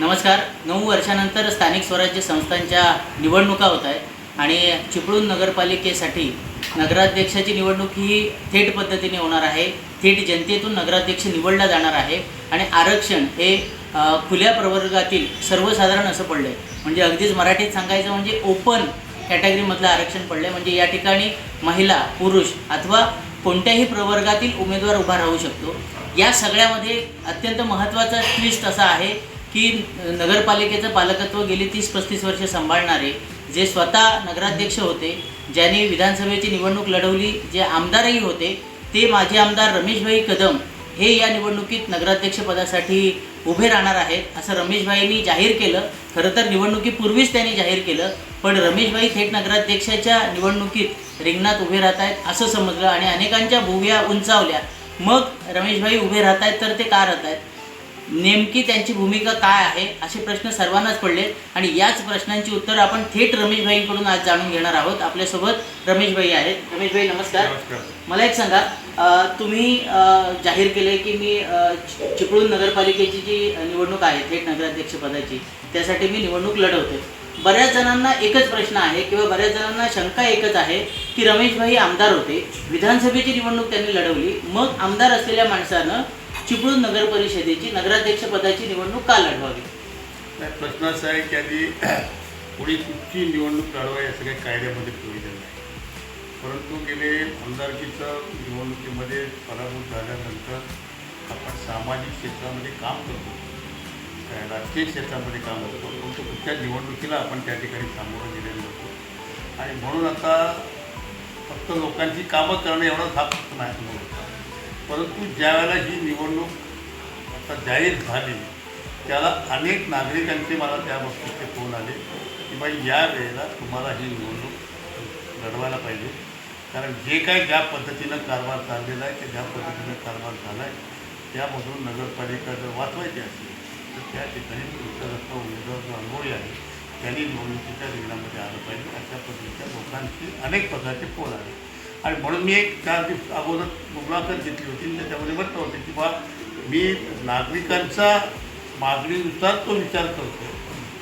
नमस्कार. नऊ वर्षानंतर स्थानिक स्वराज्य संस्थांच्या निवडणुका होत आहेत आणि चिपळूण नगरपालिकेसाठी नगराध्यक्षाची निवडणूक ही थेट पद्धतीने होणार आहे. थेट जनतेतून नगराध्यक्ष निवडला जाणार आहे आणि आरक्षण हे खुल्या प्रवर्गातील सर्वसाधारण असं पडलं आहे म्हणजे अगदीच मराठीत सांगायचं म्हणजे ओपन कॅटेगरीमधलं आरक्षण पडलं आहे म्हणजे या ठिकाणी महिला पुरुष अथवा कोणत्याही प्रवर्गातील उमेदवार उभा राहू शकतो. या सगळ्यामध्ये अत्यंत महत्त्वाचा ट्विस्ट असा आहे की नगरपालिकेचं पालकत्व गेली तीस पस्तीस वर्ष सांभाळणारे जे स्वतः नगराध्यक्ष होते ज्यांनी विधानसभेची निवडणूक लढवली जे आमदारही होते ते माजी आमदार रमेशभाई कदम हे या निवडणुकीत नगराध्यक्षपदासाठी उभे राहणार आहेत. असं रमेशभाईंनी जाहीर केलं. खरं तर निवडणुकीपूर्वीच त्यांनी जाहीर केलं पण रमेशभाई थेट नगराध्यक्षाच्या निवडणुकीत रिंगणात उभे राहत आहेत असं समजलं. आणि अनेकांच्या भुव्या उंचावल्या. मग रमेशभाई उभे राहत आहेत तर ते का राहत आहेत? नेमकी त्यांची भूमिका काय आहे असे प्रश्न सर्वांनाच पडले. आणि याच प्रश्नांची उत्तरं आपण थेट रमेशभाईंकडून आज जाणून घेणार आहोत. आपल्यासोबत रमेशभाई आहेत. रमेशभाई नमस्कार. नमस्कार. मला एक सांगा तुम्ही जाहीर केले की मी चिपळूण नगरपालिकेची जी निवडणूक आहे थेट नगराध्यक्ष पदाची त्यासाठी मी निवडणूक लढवते. बऱ्याच जणांना एकच प्रश्न आहे किंवा बऱ्याच जणांना शंका एकच आहे की रमेशभाई आमदार होते. विधानसभेची निवडणूक त्यांनी लढवली. मग आमदार असलेल्या माणसानं चिपळूण नगर परिषदेची नगराध्यक्ष पदाची निवडणूक का लढवावी. नाही, प्रश्न असा आहे की आधी कोणी कुठची निवडणूक लढवा असं काही कायद्यामध्ये प्रोव्हिजन नाही. परंतु गेले आमदारकीचं निवडणुकीमध्ये पराभूत झाल्यानंतर आपण सामाजिक क्षेत्रामध्ये काम करतो. राजकीय क्षेत्रामध्ये काम करतो. परंतु कुठच्या निवडणुकीला आपण त्या ठिकाणी सामोरं गेलेलो होतो आणि म्हणून आता फक्त लोकांची कामं करणं एवढाच हा फक्त नाही परंतु ज्या वेळेला ही निवडणूक आता जाहीर झाली त्याला अनेक नागरिकांचे मला त्या बाबतीतचे फोन आले की बाई या वेळेला तुम्हाला ही निवडणूक लढवायला पाहिजे. कारण जे काही ज्या पद्धतीनं कारभार चाललेला आहे ते ज्या पद्धतीनं कारभार झाला आहे त्यामधून नगरपालिका जर वाचवायची असेल तर त्या ठिकाणी तुमचा उमेदवार जो अनुभवी आहे त्यांनी निवडणुकीच्या रिंगणामध्ये आलं पाहिजे. अशा पद्धतीच्या लोकांची अनेक प्रकारचे फोन आले. आणि म्हणून मी एक चार दिवस अगोदर मुलाखत घेतली होती त्याच्यामध्ये म्हटलं होतं की बा मी नागरिकांचा मागणीनुसार तो विचार करतो.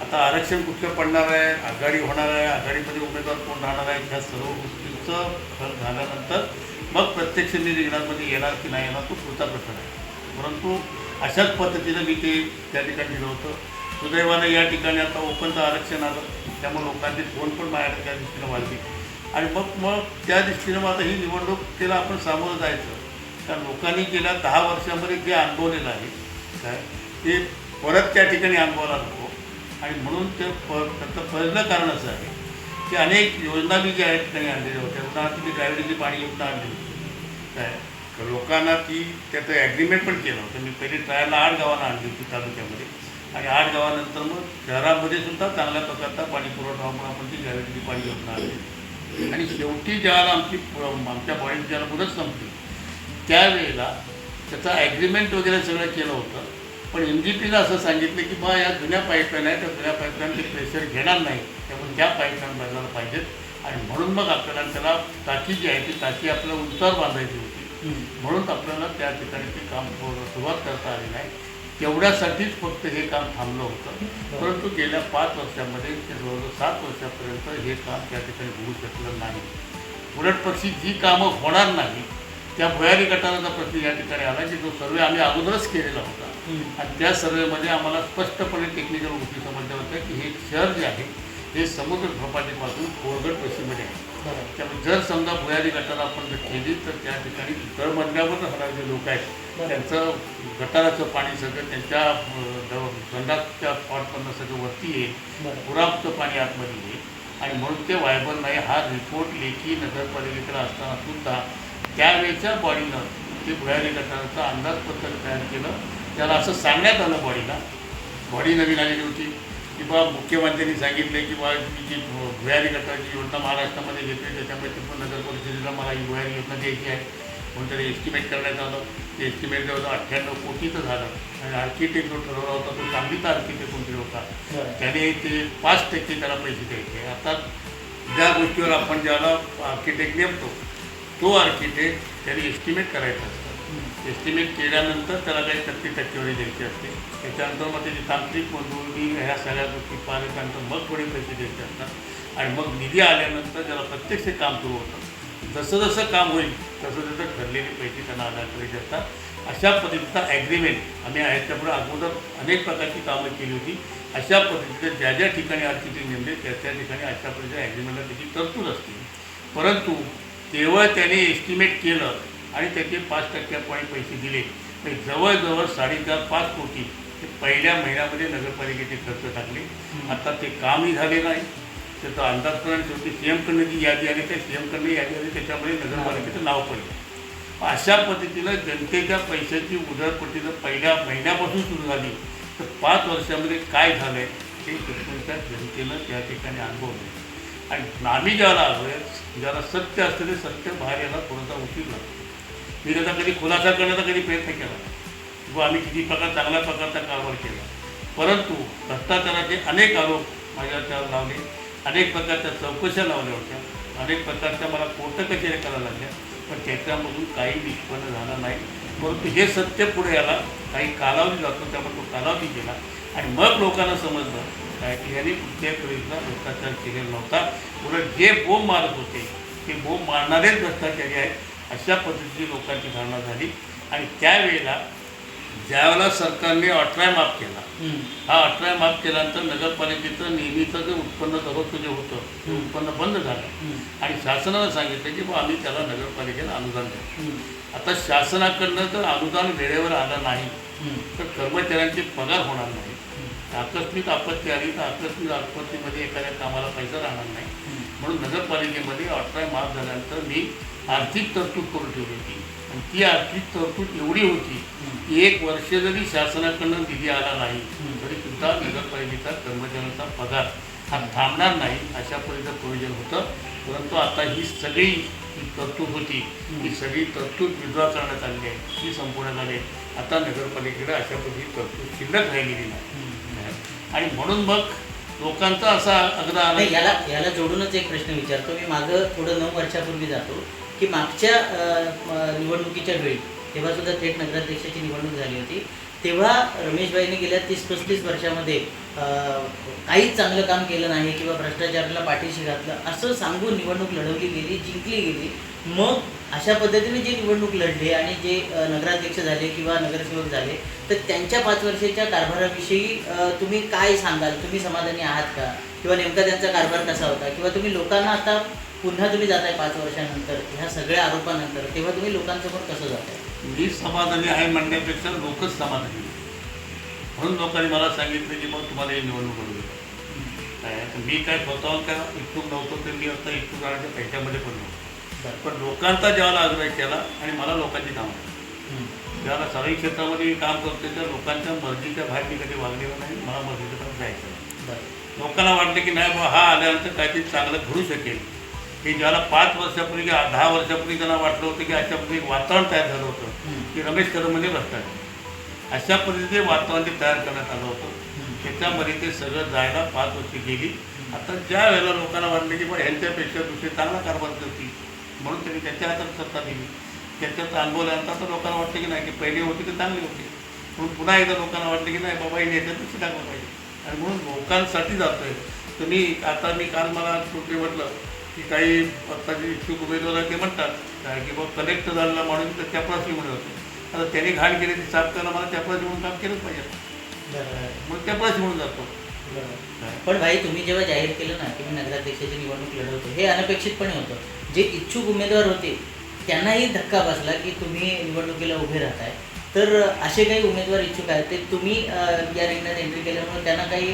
आता आरक्षण कुठलं पडणार आहे आघाडी होणार आहे आघाडीमध्ये उमेदवार कोण राहणार आहे ह्या सर्व गोष्टींचं फल झाल्यानंतर मग प्रत्यक्ष मी रिंगणामध्ये येणार की नाही येणार तो पुढचा प्रश्न आहे. परंतु अशाच पद्धतीनं मी ते त्या ठिकाणी दिलं होतं. सुदैवानं या ठिकाणी आता ओपनचं आरक्षण आलं. त्यामुळे लोकांचे फोन पण माझ्याकडे त्या दृष्टीनं वाढली आणि मग मग त्या दृष्टीनं मग आता ही निवडणुकीला आपण सामोरं जायचं. कारण लोकांनी गेल्या दहा वर्षामध्ये जे अनुभवलेलं आहे काय ते परत त्या ठिकाणी अनुभवायला नको. आणि म्हणून ते प त्याचं पहिलं कारण असं आहे की अनेक योजना बी ज्या आहेत त्यांनी आणलेल्या होत्या. उदाहरणार्थ ती ड्रायव्हरीची पाणी योजना आणली होती. काय लोकांना ती त्याचं ॲग्रीमेंट पण केलं होतं. मी पहिले ट्रायलला आठ गावांना आणली होती तालुक्यामध्ये. आणि आठ गावानंतर मग शहरामध्ये सुद्धा चांगल्या प्रकारचा पाणी पुरवठा म्हणून आपण ती ड्रायव्हरीची पाणी योजना आणली. आणि शेवटी ज्यावेळेला आमची आमच्या बॉडीची ज्याला मुदत संपली त्यावेळेला त्याचा ॲग्रीमेंट वगैरे सगळं केलं होतं. पण एम जी पीला असं सांगितलं की बा या जुन्या पाईपलाईन आहे त्या जुन्या पाईपलाईन ते प्रेशर घेणार नाही त्यामुळे त्या पाईपलाईन बदलायला पाहिजेत. आणि म्हणून मग आपल्याला त्याला टाकी जी आहे ती टाकी आपल्याला उंचावर बांधायची होती. म्हणून आपल्याला त्या ठिकाणी ते काम सुरुवात करता आली नाही. तेवढ्यासाठीच फक्त हे काम थांबलं होतं. परंतु गेल्या पाच वर्षामध्ये ते जवळजवळ सात वर्षापर्यंत हे काम त्या ठिकाणी होऊ शकलं नाही. उलट पक्षी जी कामं होणार नाही त्या भुयारी गटाराचा प्रश्न या ठिकाणी आला की जो सर्वे आम्ही अगोदरच केलेला होता. आणि त्या सर्वेमध्ये आम्हाला स्पष्टपणे टेक्निकल गोष्टी समजल्या होत्या की हे शहर जे आहे हे समुद्र सपाटीपासून कोरगड पश्चिमेकडे आहे. त्यामुळे जर समजा भुयारी गटार आपण जर केली तर त्या ठिकाणी तळमजल्यावर राहणारे जे लोक आहेत. त्यांचं गटाराचं पाणी सगळं त्यांच्या गंडाच्या स्पॉटमधनं सगळं वरती येईल पुराचं पाणी आतमध्ये येईल आणि म्हणून ते वायबल नाही हा रिपोर्ट लेखी नगरपालिकेकडे असताना सुद्धा त्यावेळेच्या बॉडीनं ते भुयारी गटाराचं अंदाजपत्रक तयार केलं. त्याला असं सांगण्यात आलं बॉडीला बॉडी नवीन आलेली होती. की बा मुख्यमंत्र्यांनी सांगितले की बा मी जी भुयारी गटाराची योजना महाराष्ट्रामध्ये घेतली त्याच्यामुळे ते पण नगर परिषदेला मला ही भुयारी योजना द्यायची आहे. त्याला एस्टिमेट करण्यात आलं. ते एस्टिमेट जे होतं अठ्ठ्याण्णव कोटीचं झालं. आणि आर्किटेक्ट जो ठरवला होता तो चांगलीचा आर्किटेक्ट कोणतरी होता. त्याने ते पाच टक्के त्याला पैसे द्यायचे. आता ज्या गोष्टीवर आपण ज्याला आर्किटेक्ट नेमतो तो आर्किटेक्ट त्याने एस्टिमेट करायचा असतं. एस्टिमेट केल्यानंतर त्याला काही टक्के टक्केवारी द्यायची असते. त्याच्यानंतर मग त्याची तांत्रिक मंजुरी ह्या सगळ्या गोष्टी पाहिल्यानंतर मग थोडे पैसे द्यायचे असतात. आणि मग निधी आल्यानंतर त्याला प्रत्यक्ष काम सुरू होतं जसं जसं काम होईल तसं तसं ठरलेले पैसे त्यांना अदा करायचे असतात. अशा पद्धतीचा ॲग्रीमेंट आम्ही ह्याच्यापुढे अगोदर अनेक प्रकारची कामं केली होती. अशा पद्धतीने ज्या ज्या ठिकाणी आर्थिक नेमले त्या त्या ठिकाणी अशा पद्धतीच्या ॲग्रीमेंटला त्याची तरतूद असते. परंतु केवळ त्याने एस्टिमेट केलं आणि त्याचे पाच टक्क्यापॉईंट पैसे दिले. तर जवळजवळ साडेचार पाच कोटी ते पहिल्या महिन्यामध्ये नगरपालिकेचे खर्च टाकले. आता ते कामही झाले नाही. त्याचा अंदाजपणे शेवटी सी एमकडनं जी यादी आली त्या सी एमकडनं यादी आली त्याच्यामध्ये नगरपालिकेचं नाव पडलं. अशा पद्धतीनं जनतेच्या पैशाची उधळपट्टीनं पहिल्या महिन्यापासून सुरू झाली. तर पाच वर्षामध्ये काय झालं आहे ते चिपळूणच्या जनतेनं त्या ठिकाणी अनुभवलं. आणि आम्ही ज्याला आलो आहे ज्याला सत्य असतं ते सत्य बाहेर यायला थोडासा उशीर लागतो. मी त्याचा कधी खुलासा करण्याचा कधी प्रयत्न केला व किंवा आम्ही किती प्रकार चांगल्या प्रकारचा कारभार केला. परंतु भ्रष्टाचाराचे अनेक आरोप माझ्या त्यावर लावले. अनेक प्रकारच्या चौकशा लावल्या होत्या. अनेक प्रकारच्या मला कोर्ट कचेऱ्या करायला लागल्या. पण त्याच्यामधून काही निष्पन्न झाला नाही. परंतु हे सत्य पुढे याला काही कालावधी जातो त्यामुळे तो कालावधी गेला. आणि मग लोकांना समजलं काय की यांनी कुठल्याही पद्धतीचा भ्रष्टाचार केलेला नव्हता. उलट जे बोंब मारत होते ते बोंब मारणारेच भ्रष्टाचारी आहेत. अशा पद्धतीची लोकांची धारणा झाली. आणि त्यावेळेला ज्यावेळेला सरकारने अठरा माफ केला हा अठरा माफ केल्यानंतर नगरपालिकेचं नेहमीचं जे उत्पन्न दररोजचं जे होतं ते उत्पन्न बंद झालं. आणि शासनानं सांगितलं की बुवा आम्ही त्याला नगरपालिकेला अनुदान हम्म. आता शासनाकडनं जर अनुदान वेळेवर आलं नाही. तर कर्मचाऱ्यांचे पगार होणार नाही. आकस्मिक आपत्ती आली तर आकस्मिक आपत्तीमध्ये एखाद्या कामाला पैसा राहणार नाही. म्हणून नगरपालिकेमध्ये अठरा माफ झाल्यानंतर मी आर्थिक तरतूद करून ठेवली होती आणि ती आर्थिक तरतूद एवढी होती की एक वर्ष जरी शासनाकडनं निधी आला नाही तरी सुद्धा नगरपालिकेचा कर्मचाऱ्यांचा पगार हा थांबणार नाही अशा पद्धतीचं प्रोविजन होतं. परंतु आता ही सगळी तरतूद होती ही सगळी तरतूद विड्रॉ करण्यात आली आहे ती संपवण्यात आली आहे. आता नगरपालिकेकडे अशा पद्धती तरतूद शिल्लक राहिलेली नाही. आणि म्हणून मग लोकांचा असा अगदा नाही याला याला जोडूनच एक प्रश्न विचारतो. मी मागं थोडं नऊ वर्षापूर्वी जातो की मागच्या निवडणुकीच्या वेळी तेव्हा सुद्धा थेट नगराध्यक्षाची निवडणूक झाली होती. तेव्हा रमेशबाईंनी गेल्या तीस पस्तीस वर्षामध्ये काहीच चांगलं काम केलं नाही किंवा भ्रष्टाचाराला पाठीशी घातलं असं सांगून निवडणूक लढवली गेली जिंकली गेली. मग अशा पद्धतीने जे निवडणूक लढले आणि जे नगराध्यक्ष झाले किंवा नगरसेवक झाले तर त्यांच्या पाच वर्षाच्या कारभाराविषयी तुम्ही काय सांगाल? तुम्ही समाधानी आहात का? किंवा नेमका त्यांचा कारभार कसा होता? किंवा तुम्ही लोकांना आता पुन्हा तुम्ही जाताय पाच वर्षानंतर ह्या सगळ्या आरोपानंतर तेव्हा तुम्ही लोकांसमोर कसं जाताय? मी समाधानी आहे म्हणण्यापेक्षा लोकच समाधानी. म्हणून लोकांनी मला सांगितलं की मग तुम्हाला हे निवडणूक देतो काय मी काय स्वतःहून काय इच्छुक नव्हतो तर मी आता इच्छुक राहण्याच्या पैशामध्ये पण नव्हतो. पण लोकांचा ज्यावेळेला आग्रह केला आणि मला लोकांची कामं. ज्यावेळेला सार्वजनिक क्षेत्रामध्ये मी काम करते तर लोकांच्या मर्जीच्या बाहेर मी कधी वागलेलं नाही मला मर्जीच्या बाहेर जायचं नाही. लोकांना वाटलं की नाही बाबा हा आल्यानंतर काहीतरी चांगलं घडू शकेल की ज्याला पाच वर्षापूर्वी किंवा दहा वर्षापूर्वी त्यांना वाटलं होतं की अशा पद्धती एक वातावरण तयार झालं होतं. की रमेश कदम म्हणजे भ्रष्टाचार अशा पद्धतीचे वातावरण ते तयार करण्यात आलं होतं. त्याच्यामध्ये ते सगळं जायला पाच वर्षे गेली आता ज्या वेळेला लोकांना वाटलं की बा ह्यांच्यापेक्षा दुसरे चांगला कारभार करतील म्हणून त्यांनी त्याच्या हातात सत्ता दिली. त्याच्यात अनुभवल्यानंतर आता लोकांना वाटतं की नाही की पहिले होते ते चांगले होते. म्हणून पुन्हा एकदा लोकांना वाटलं की नाही बाबा हे दुसरं टाकलं पाहिजे. आणि म्हणून लोकांसाठी जातोय. तुम्ही आता मी काल मला कुठे म्हटलं की काही आता जे इच्छुक उमेदवार ते म्हणतात काय की बाबा कलेक्ट झालेला माणूस तर त्यापराशी म्हणत होते. आता त्यांनी घाण केली ती साफ करायला मला त्यापराशी म्हणून काम केलंच पाहिजे. म्हणून जातो. बरं. काय? पण भाई तुम्ही जेव्हा जाहीर केलं ना की मी नगराध्यक्षाची निवडणूक लढवतो हे अनपेक्षितपणे होतं. जे इच्छुक उमेदवार होते त्यांनाही धक्का बसला की तुम्ही निवडणुकीला उभे राहताय. तर असे काही उमेदवार इच्छुक आहेत ते तुम्ही या रिंगणात एंट्री केल्यामुळे त्यांना काही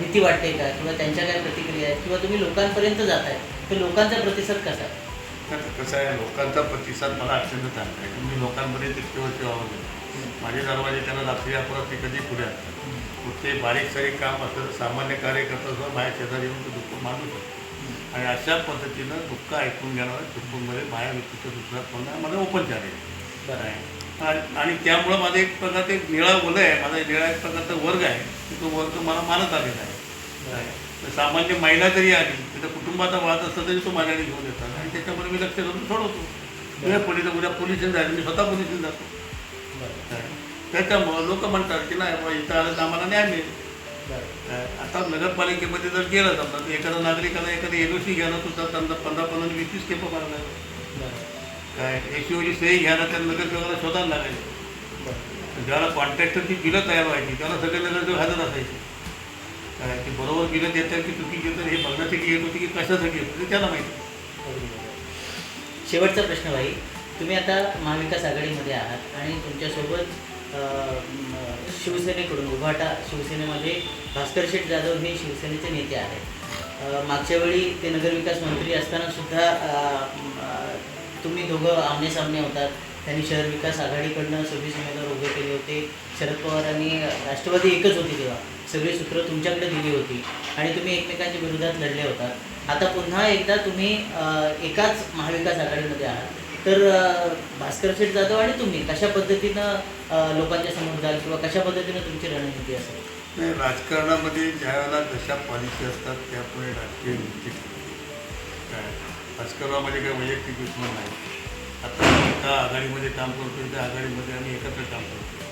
भीती वाटते का? किंवा त्यांच्या काही प्रतिक्रिया आहेत? किंवा तुम्ही लोकांपर्यंत जाताय तर लोकांचा प्रतिसाद कसा? आहे? कसं आहे लोकांचा प्रतिसाद मला अत्यंत चांगला आहे. मी लोकांमध्ये तितके वर्ष वावरले. माझे दरवाजे त्यांना रात्री अपरात ते कधी पुढे असतात कुठे बारीक सारीक काम असतं तर सामान्य कार्यकर्ता सुद्धा माझ्या शेजारी येऊन ते दुःख मांडू शकतो आणि अशा पद्धतीनं दुःख ऐकून घेणार चुकूनमध्ये माझ्या व्यक्तीचं दुसरा आहे मला ओपन झाले बरं. आहे आणि त्यामुळं माझं एक प्रकारचं एक निळा ओलं आहे. माझा निळा एक प्रकारचा वर्ग आहे. की तो वर्ग मला मानत आलेला आहे. सामान्य महिला जरी आली तिथं कुटुंबाचा वाद असला तरी तो माझ्याकडे घेऊन येतात. आणि त्याच्यामध्ये मी लक्ष करून सोडवतो. उद्या पोलीस उद्या पोलिसांनी जायचं मी स्वतः पोलिसांनी जातो. त्याच्यामुळं लोक म्हणतात की नाही बाबा इथं आलं तर आम्हाला न्याय मिळेल. आता नगरपालिकेमध्ये जर गेलं समजा तर एखाद्या नागरिकाला एखादी एल ओ सी घ्यायला सुद्धा त्यांना पंधरा पंधरा वीस वीस केपं मारायला काय एसीओची सही घ्यायला त्या नगरसेवकाला शोधायला लागायचं ज्याला कॉन्ट्रॅक्टरची बिलं तयार व्हायची त्याला सगळे नगरसेवक हजर असायचे. काय की बरोबर बिलं देतात की चुकी देतात हे बघण्यासाठी येत होती की कशासाठी येत होती त्याला माहिती. शेवटचा प्रश्न भाई तुम्ही आता महाविकास आघाडीमध्ये आहात आणि तुमच्यासोबत शिवसेनेकडून उभाटा शिवसेनेमध्ये भास्कर शेठ जाधव हे शिवसेनेचे नेते आहेत. मागच्या वेळी ते नगरविकास मंत्री असताना सुद्धा तुम्ही दोघं आमने सामने होतात. त्यांनी शहर विकास आघाडीकडनं सव्वीस उमेदवार उभे केले होते. शरद पवार आणि राष्ट्रवादी एकच होती तेव्हा. सगळी सूत्र तुमच्याकडे दिली होती. आणि तुम्ही एकमेकांच्या विरोधात लढले होतात. आता पुन्हा एकदा तुम्ही एकाच महाविकास आघाडीमध्ये आहात. तर भास्कर शेठ जाधव आणि तुम्ही कशा पद्धतीनं लोकांच्या समोर जाल किंवा कशा पद्धतीनं तुमची रणनीती असेल? नाही राजकारणामध्ये ज्या वेळेला जशा पॉलिसी असतात त्यापुढे राजकीय नीती काय? राजकारणामध्ये काही वैयक्तिक दुश्मन नाही. आता एका आघाडीमध्ये काम करतो त्या आघाडीमध्ये आम्ही एकत्र काम करतो.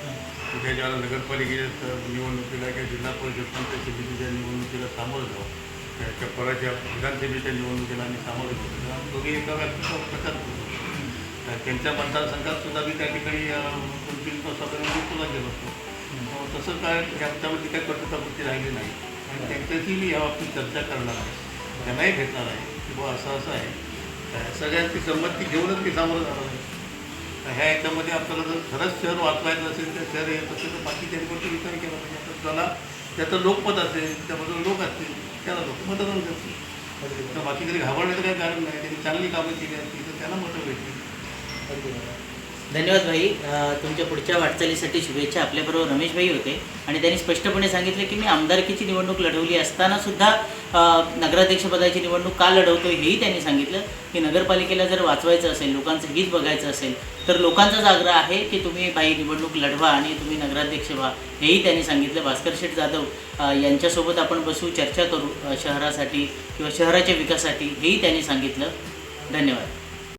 कुठे ज्यावेळेला नगरपालिकेच्या निवडणुकीला किंवा जिल्हा परिषद पंचायत समितीच्या निवडणुकीला सामोरं जाऊ. त्याच्या पराच्या विधानसभेच्या निवडणुकीला आम्ही सामोरं जाऊ. दोघे एका व्याप्तीचा प्रचार करतो. त्यांच्या मतदारसंघात सुद्धा मी त्या ठिकाणी अं, दोन तीन गेलो असतो तसं काय म्हणजे ह्याच्यामध्ये काही कटुतावृत्ती राहिली नाही. आणि त्यांच्याशी मी याबाबतीत चर्चा करणार आहे. त्यांनाही भेटणार आहे की बुवा असं असं आहे. सगळ्यांची संमती घेऊनच मी सामोरं जाणार आहे. ह्या याच्यामध्ये आपल्याला जर खरंच शहर वाचवायचं असेल तर शहर येत असेल तर बाकीच्या त्यांनी विचार केला पाहिजे. तर त्याला त्याचं लोकमत असेल त्याबद्दल लोक असतील त्याला लोक मतदान करतील तर बाकी तरी घाबरण्याचं काही कारण नाही. त्यांनी चांगली कामं केली असतील तर त्यांना मतं भेटतील. धन्यवाद भाई. तुमच्या पुढच्या वाटचालीसाठी शुभेच्छा. आपल्याबरोबर रमेश भाई होते. आणि त्यांनी स्पष्टपणे सांगितलं की मी आमदारकीची निवडणूक लढवली असताना सुद्धा नगराध्यक्षपदाची निवडणूक का लढवतो हेही त्यांनी सांगितलं. की नगरपालिकेला जर वाचवायचं असेल लोकांचं हित बघायचं असेल तर लोकांचाच आग्रह आहे की तुम्ही बाई निवडणूक लढवा आणि तुम्ही नगराध्यक्ष व्हा हेही त्यांनी सांगितलं. भास्कर शेठ जाधव यांच्यासोबत आपण बसू चर्चा करू शहरासाठी किंवा शहराच्या विकासासाठी हेही त्यांनी सांगितलं. धन्यवाद.